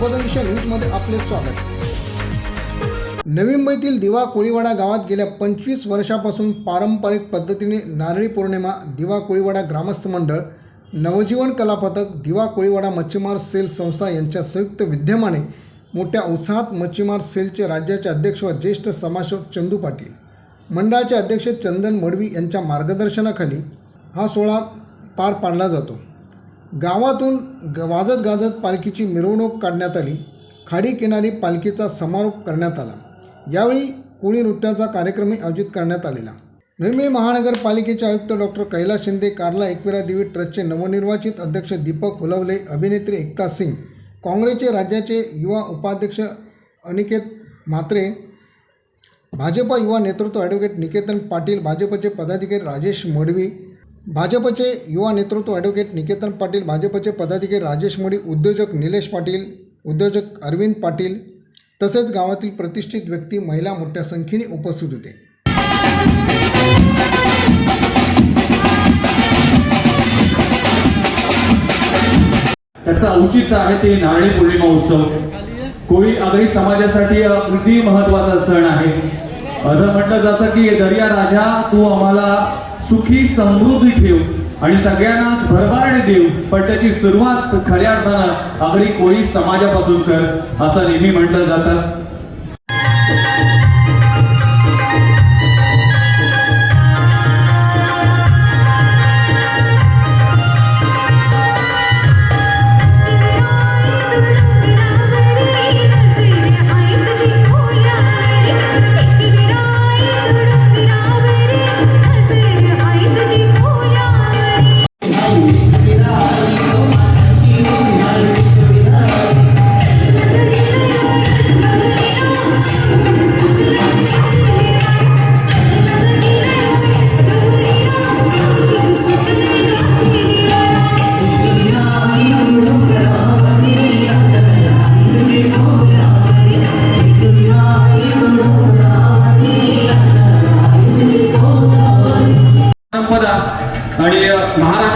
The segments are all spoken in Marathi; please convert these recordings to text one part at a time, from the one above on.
प्रबोधन दिशा न्यूजमध्ये आपले स्वागत. नवी मुंबईतील दिवा कोळीवाडा गावात गेल्या पंचवीस वर्षापासून पारंपरिक पद्धतीने नारळी पौर्णिमा दिवा कोळीवाडा ग्रामस्थ मंडळ नवजीवन कला पथक दिवा कोळीवाडा मच्छीमार सेल संस्था यांच्या संयुक्त विद्यमाने मोठ्या उत्साहात मच्छीमार सेलचे राज्याचे अध्यक्ष व ज्येष्ठ समाजसेवक चंदू पाटील मंडळाचे अध्यक्ष चंदन मडवी यांच्या मार्गदर्शनाखाली हा सोहळा पार पाडला जातो. गावातून ग वाजत गाजत पालखीची मिरवणूक काढण्यात आली. खाडी किनारी पालखीचा समारोप करण्यात आला. यावेळी कोळी नृत्याचा कार्यक्रमही आयोजित करण्यात आलेला. मुंबई महानगरपालिकेचे आयुक्त डॉक्टर कैलास शिंदे कार्ला एकविरा देवी ट्रस्टचे नवनिर्वाचित अध्यक्ष दीपक हुलवले अभिनेत्री एकता सिंग काँग्रेसचे राज्याचे युवा उपाध्यक्ष अनिकेत म्हात्रे भाजपा युवा नेतृत्व ॲडव्होकेट निकेतन पाटील भाजपचे पदाधिकारी राजेश मडवी भाजपचे युवा नेतृत्व ॲडव्होकेट निकेतन पाटील भाजपचे पदाधिकारी राजेश मोडी उद्योजक निलेश पाटील उद्योजक अरविंद पाटील तसेच गावातील प्रतिष्ठित व्यक्ती महिला मोठ्या संख्येने उपस्थित होते. त्याचं औचित्य आहे ते नारळी पौर्णिमा उत्सव. कोळी आगरी समाजासाठी अगदी महत्त्वाचा सण आहे. असं म्हटलं जातं की दर्या राजा तू आम्हाला सुखी समृद्धी ठेव आणि सगळ्यांनाच भरभराने देऊ. पण त्याची सुरुवात खऱ्या अर्थानं आगरी कोळी समाजापासून कर असं नेहमी म्हटलं जातं.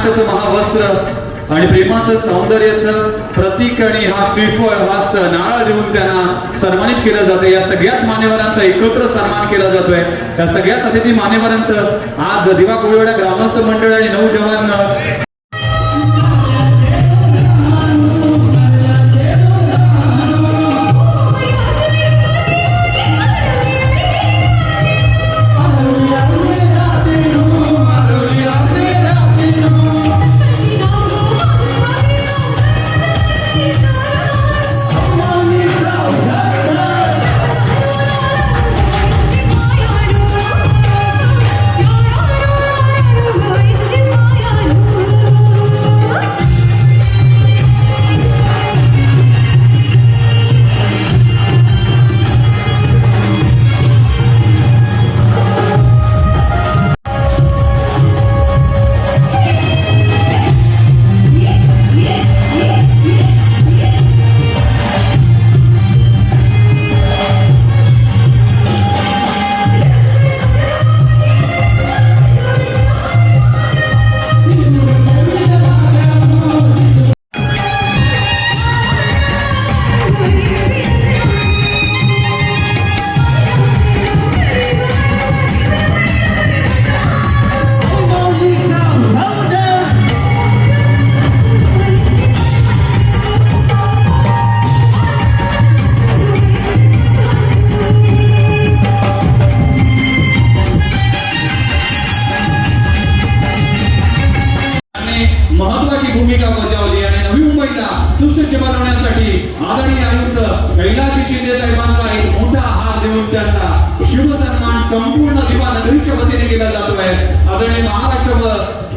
महाराष्ट्राचं महावस्त्र आणि प्रेमाचं सौंदर्याचं प्रतीक आणि हा श्रीफळ हा नारळ देऊन त्यांना सन्मानित केलं जातं. या सगळ्याच मान्यवरांचा एकत्र सन्मान केला जातोय. या सगळ्याच अतिथी मान्यवरांचं आज दिवा कोळीवाडा ग्रामस्थ मंडळ आणि नऊ जवान आदरणीय आयुक्त कैलासी शिंदे साहेबांचा एक मोठा हात देऊन त्यांचा शिवसन्मान संपूर्ण दिवा नगरीच्या वतीने केला जातो आहे आदरणीय महाराष्ट्र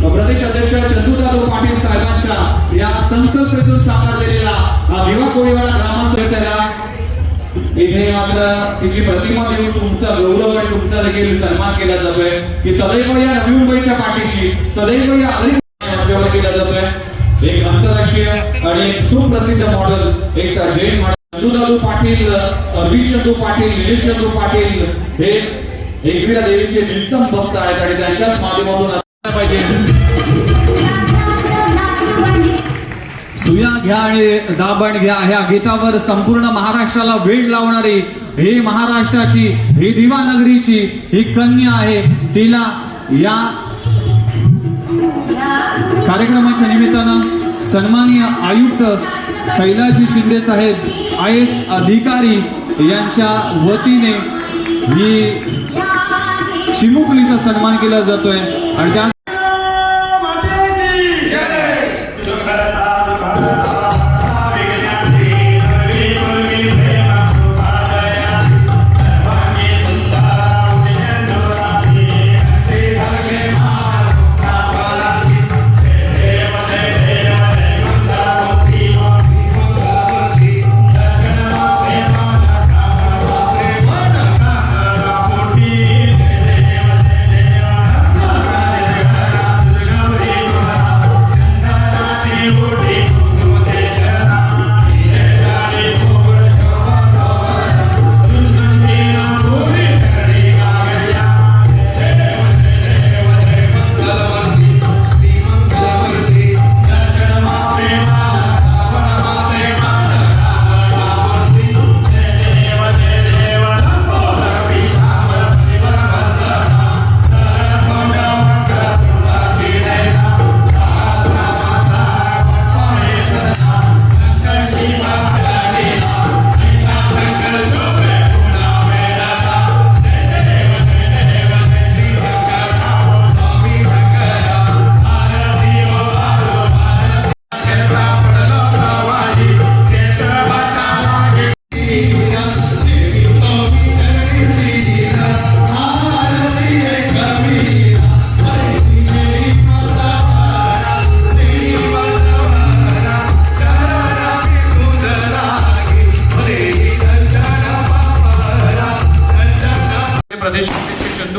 प्रदेश अध्यक्ष चंदूदादू पाटील साहेबांच्या या संकल्पनेतून साकारलेला हा विवा कोळीवाडा ग्रामस्थ इथे मात्र तिची प्रतिमा देऊन तुमचा गौरव आणि तुमचा देखील सन्मान केला जातोय. की सदैव या नवी मुंबईच्या पाठीशी सदैव या आणि एक सुप्रसिद्ध मॉडेल एक जैन मॉडेल चंदूदादू पाटील अरविंद पाटील निलेश पाटील हे एकविरा देवीचे निस्सम भक्त आहेत आणि त्यांच्याच माध्यमातून पाहिजे. सुया घ्या आणि दाबण घ्या. ह्या गीतावर संपूर्ण महाराष्ट्राला वेळ लावणारी ही महाराष्ट्राची ही दिवानगरीची ही कन्या आहे. तिला या कार्यक्रमाच्या निमित्तानं सन्माननीय आयुक्त कैलाजी शिंदे साहेब आय एस अधिकारी यांच्या वतीने ही चिमुकलीचा सन्मान केला जातोय. आणि त्या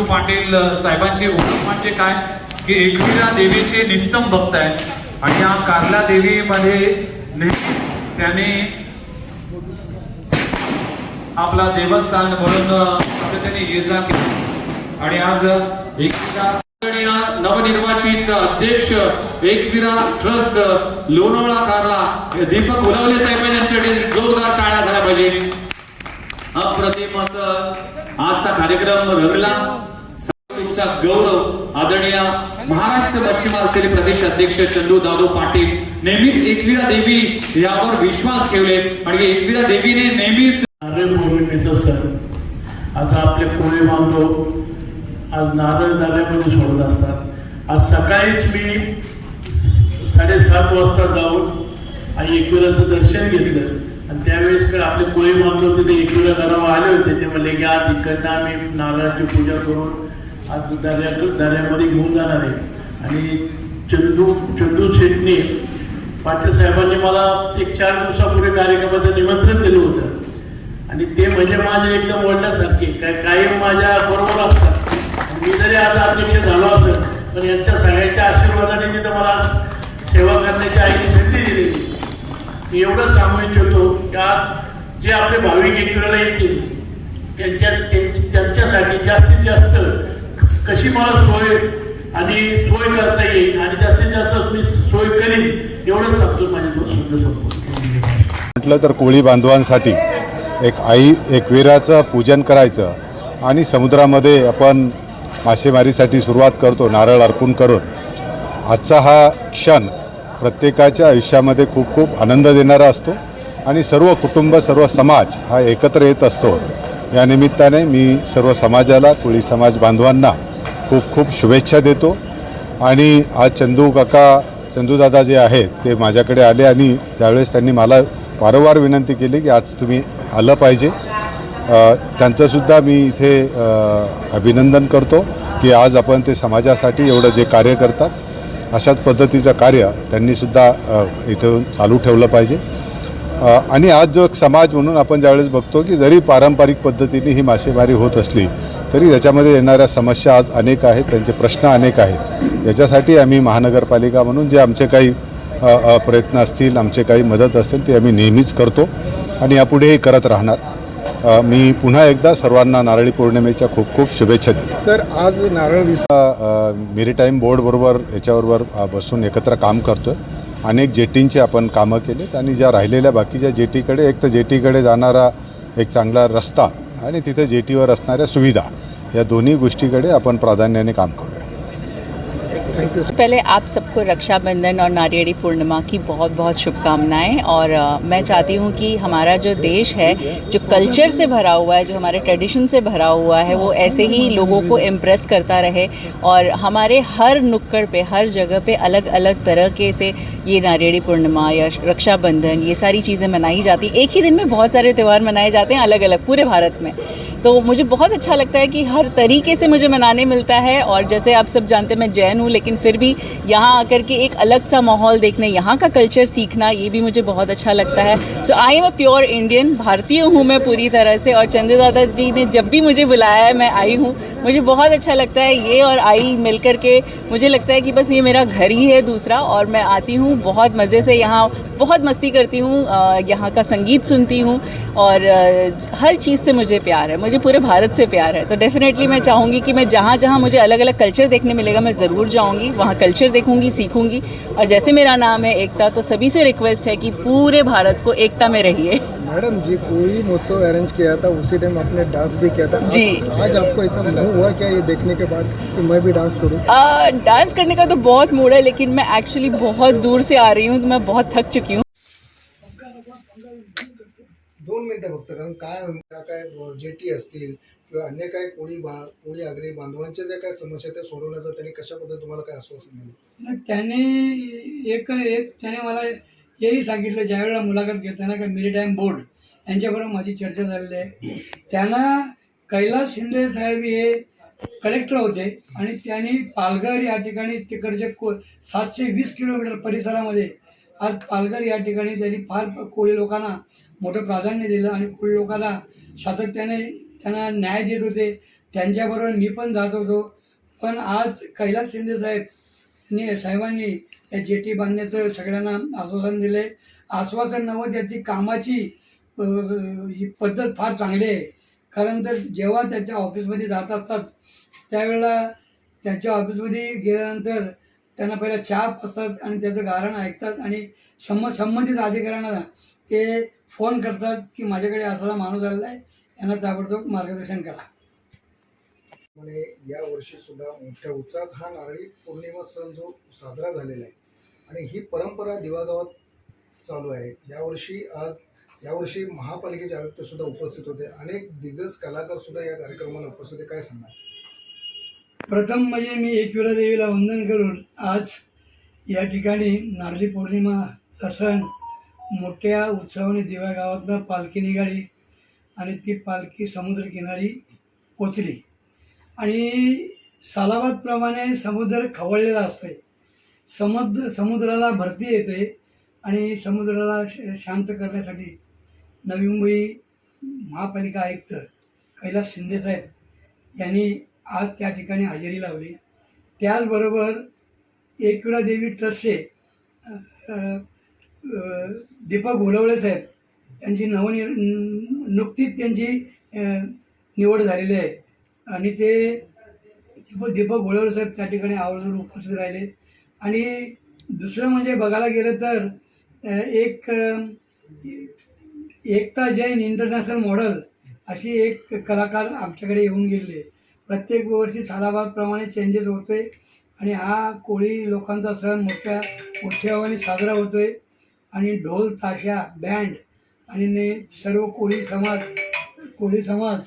पाटील साहेबांची ओळख म्हणजे काय? की एकविरा देवीचे निस्सम भक्त आहे आणि या कारला देवीमध्ये नेहमीच त्याने आपला देवस्थान म्हणून अ, ये जा केली. आणि आज एकविरा नवनिर्वाचित अध्यक्ष एकविरा ट्रस्ट लोणावळा कारला दीपक उलवले साहेब यांच्यासाठी जोरदार टाळ्या झाल्या पाहिजे. अप्रतिम असं आजचा कार्यक्रम रंगला. तुमचा गौरव आदरणीय महाराष्ट्र मच्छीमार सेल प्रदेश अध्यक्ष चंदू दादू पाटील नेहमीच एकविरा देवी यावर विश्वास ठेवले आणि एकविरा देवीने नेहमीच नारळ पौर्णिमेचा सण आज आपले कोळी बांधव आज नारळ नाल्यामध्ये सोडत असतात. आज सकाळीच मी साडेसात वाजता जाऊन आणि एकविराचं दर्शन घेतलं. आणि त्यावेळेस काय आपले कोळी बांधव तिथे एकविरा करावं आले होते ते म्हणले की आज इकडनं आम्ही नारळाची पूजा करून आज दर्या दर्यामध्ये घेऊन जाणार आहे. आणि चंदू चंदू शेटने पाटील साहेबांनी मला एक चार दिवसापूर्वी कार्यक्रमाचं निमंत्रण दिलं होतं. आणि ते म्हणजे माझे एकदम वडल्यासारखे काय कायम माझ्या बरोबर असतात. मी जरी आज अध्यक्ष झालो असं पण यांच्या सगळ्यांच्या आशीर्वादाने तर मला आज सेवा करण्याची आईने संधी दिलेली. मी एवढं सांगू इच्छितो की आज जे आपले भाविक एकविराला येतील त्यांच्या त्यांच्यासाठी जास्तीत जास्त कशी मला सोय? आणि सोय करता येईल आणि जास्तीत जास्त मी सोय करीन एवढंच सांगतो माझ्या दोन शब्द संपवतो म्हटलं तर कोळी बांधवांसाठी एक आई एक वीराचं पूजन करायचं आणि समुद्रामध्ये आपण मासेमारीसाठी सुरुवात करतो नारळ अर्पण करून. आजचा हा क्षण प्रत्येकाच्या आयुष्यामध्ये खूप खूप आनंद देणारा असतो आणि सर्व कुटुंब सर्व समाज हा एकत्र येत असतो. या निमित्ताने मी सर्व समाजाला कोळी समाज बांधवांना खूप खूप शुभेच्छा देतो. आणि आज चंदू काका चंदूदादा जे आहेत ते माझ्याकडे आले आणि त्यावेळेस त्यांनी मला वारंवार विनंती केली की आज तुम्ही आलं पाहिजे. त्यांचंसुद्धा मी इथे अभिनंदन करतो की आज आपण ते समाजासाठी एवढं जे कार्य करतात अशाच पद्धतीचं कार्य त्यांनीसुद्धा इथं चालू ठेवलं पाहिजे. आणि आज जो समाज म्हणून आपण ज्यावेळेस बघतो की जरी पारंपरिक पद्धतीने ही मासेमारी होत असली तरी याच्यामध्ये येणाऱ्या समस्या आज अनेक आहेत त्यांचे प्रश्न अनेक आहेत. याच्यासाठी आम्ही महानगरपालिका म्हणून जे आमचे काही प्रयत्न असतील आमचे काही मदत असेल ते आम्ही नेहमीच करतो आणि यापुढेही करत राहणार. मी पुन्हा एकदा सर्वांना नारळी पौर्णिमेच्या खूप खूप शुभेच्छा देतो. सर आज नारळ विस मेरीटाईम बोर्डबरोबर याच्याबरोबर बसून एकत्र काम करतो आहे अनेक जेटींची आपण कामं केलीत आणि ज्या राहिलेल्या बाकीच्या जेटीकडे एक तर जेटीकडे जाणारा एक चांगला रस्ता आणि तिथे जेटीवर असणाऱ्या सुविधा या दोन्ही गोष्टीकडे आपण प्राधान्याने काम करू करूया पहले आप सबको रक्षाबंधन और नारियड़ी पूर्णिमा की बहुत बहुत शुभकामनाएँ और मैं चाहती हूँ कि हमारा जो देश है, जो कल्चर से भरा हुआ है, जो हमारे ट्रेडिशन से भरा हुआ है, वो ऐसे ही लोगों को इम्प्रेस करता रहे और हमारे हर नुक्कड़ पे, हर जगह पे अलग अलग तरह के से ये नारियड़ी पूर्णिमा या रक्षाबंधन, ये सारी चीज़ें मनाई जाती। एक ही दिन में बहुत सारे त्यौहार मनाए जाते हैं अलग अलग पूरे भारत में। तो मुझे बहुत अच्छा लगता है कि हर तरीके से मुझे मनाने मिलता है और जैसे आप सब जानते हैं, मैं जैन हूँ, लेकिन फिर भी यहाँ आकर के एक अलग सा माहौल देखने, यहाँ का कल्चर सीखना, ये भी मुझे बहुत अच्छा लगता है। So I am a pure Indian भारतीय हूँ मैं पूरी तरह से और चंद्र दादा जी ने जब भी मुझे बुलाया है, मैं आई हूँ। मुझे बहुत अच्छा लगता है ये और आई मिल कर के। मुझे लगता है कि बस ये मेरा घर ही है दूसरा और मैं आती हूँ बहुत मज़े से यहाँ बहुत मस्ती करती हूँ यहाँ का संगीत सुनती हूँ और हर चीज़ से मुझे प्यार है मुझे पूरे भारत से प्यार है। तो डेफिनेटली मैं चाहूँगी कि मैं जहाँ जहाँ मुझे अलग अलग कल्चर देखने मिलेगा मैं ज़रूर जाऊँगी वहाँ कल्चर देखूँगी सीखूँगी। और जैसे मेरा नाम है एकता तो सभी से रिक्वेस्ट है कि पूरे भारत को एकता में रहिए। मैडम जी कोई महोत्सव अरेंज किया था उसी टाइम आपने डांस भी किया था। जी। आज आपको ऐसा मन हुआ क्या ये देखने के बाद कि मैं भी डांस करूं? डांस करने का तो बहुत मूड है लेकिन मैं एक्चुअली बहुत दूर से आ रही हूँ तो मैं बहुत थक चुकी हूँ। दोन मिनिटं फक्त कारण काय काय जेटी असतील किंवा अन्य काय कोळी बा कोळी आगरी बांधवांच्या ज्या काय समस्या त्या सोडवण्याचं त्यांनी कशा पद्धतीने तुम्हाला काय आश्वासन दिलं? त्याने एक एक त्याने मला हेही सांगितलं ज्यावेळेला मुलाखत घेताना का मिलिटाईम बोर्ड यांच्याबरोबर माझी चर्चा झालेली आहे. त्यांना कैलास शिंदे साहेब हे कलेक्टर होते आणि त्यांनी पालघर या ठिकाणी तिकडचे को सातशे वीस किलोमीटर परिसरामध्ये आज पालघर या ठिकाणी त्यांनी फार कोळी लोकांना मोठं प्राधान्य दिलं आणि कोळी लोकांना सातत्याने त्यांना न्याय देत होते. त्यांच्याबरोबर मी पण जात होतो. पण आज कैलास शिंदे साहेब ने साहेबांनी त्या जेटी बांधण्याचं सगळ्यांना आश्वासन दिलं आहे आश्वासन नव्हतं त्याची कामाची ही पद्धत फार चांगली आहे. कारण तर जेव्हा त्याच्या ऑफिसमध्ये जात असतात त्यावेळेला त्यांच्या ऑफिसमध्ये गेल्यानंतर त्यांना पहिला छाप असतात आणि त्याचं गारण ऐकतात आणि संम संबंधित अधिकाऱ्यांना ते फोन करतात की माझ्याकडे असा माणूस आलेला आहे यांना ताबडतोब मार्गदर्शन करा. म्हणे या वर्षी सुद्धा मोठ्या उत्साहात हा नारळी पौर्णिमा सण जो साजरा झालेला आहे आणि ही परंपरा दिवागावात चालू आहे. यावर्षी आज यावर्षी महापालिकेचे आयुक्त सुद्धा उपस्थित होते. अनेक दिग्गज कलाकार सुद्धा या कार्यक्रमाला उपस्थित होते. काय सांगा प्रथम म्हणजे मी एकविरा देवीला वंदन करून आज या ठिकाणी नारळी पौर्णिमाचा सण मोठ्या उत्सवाने दिव्या गावातनं पालखी निघाली आणि ती पालखी समुद्रकिनारी पोचली. आणि सालाबादप्रमाणे समुद्र खवळलेला असतोय. समुद्र समुद्राला भरती येते आणि समुद्राला श- शांत करण्यासाठी नवी मुंबई महापालिका आयुक्त कैलास शिंदेसाहेब यांनी आज त्या ठिकाणी हजेरी लावली. त्याचबरोबर एकविरा देवी ट्रस्टचे दीपक घोलवळे साहेब त्यांची नवनि नुकतीच त्यांची निवड झालेली आहे. आणि ते दीपक दीपक घोलवळे साहेब त्या ठिकाणी आवर्जून उपस्थित राहिले. आणि दुसरं म्हणजे बघायला गेलं तर एक एकता जैन इंटरनॅशनल मॉडल अशी एक कलाकार आमच्याकडे येऊन गेले. प्रत्येक वर्षी सालाबादप्रमाणे चेंजेस होते आणि हा कोळी लोकांचा सण मोठ्या उत्सवाने साजरा होतोय. आणि ढोल ताशा बँड आणि ने सर्व कोळी समाज कोळी समाज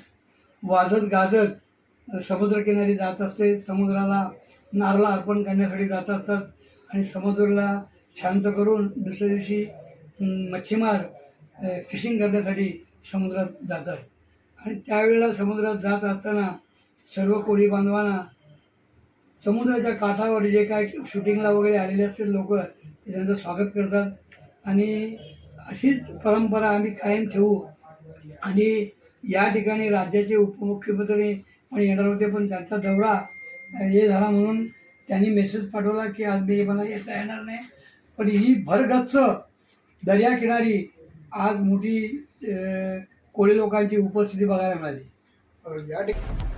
वाजत गाजत समुद्रकिनारी जात असते. समुद्राला नारळ अर्पण करण्यासाठी जात असतात आणि समुद्राला शांत करून दुसऱ्या दिवशी मच्छीमार फिशिंग करण्यासाठी समुद्रात जातात आणि त्यावेळेला समुद्रात जात असताना सर्व कोळी बांधवांना समुद्राच्या काठावर जे काय शूटिंगला वगैरे आलेले असतील लोक ते त्यांचं स्वागत करतात. आणि अशीच परंपरा आम्ही कायम ठेवू. आणि या ठिकाणी राज्याचे उपमुख्यमंत्री पण येणार होते पण त्यांचा दौरा हे झाला म्हणून त्यांनी मेसेज पाठवला की आज मी मला येता येणार नाही. पण ही भरगच्च दर्याकिनारी आज मोठी कोळी लोकांची उपस्थिती बघायला मिळाली. या ठिकाणी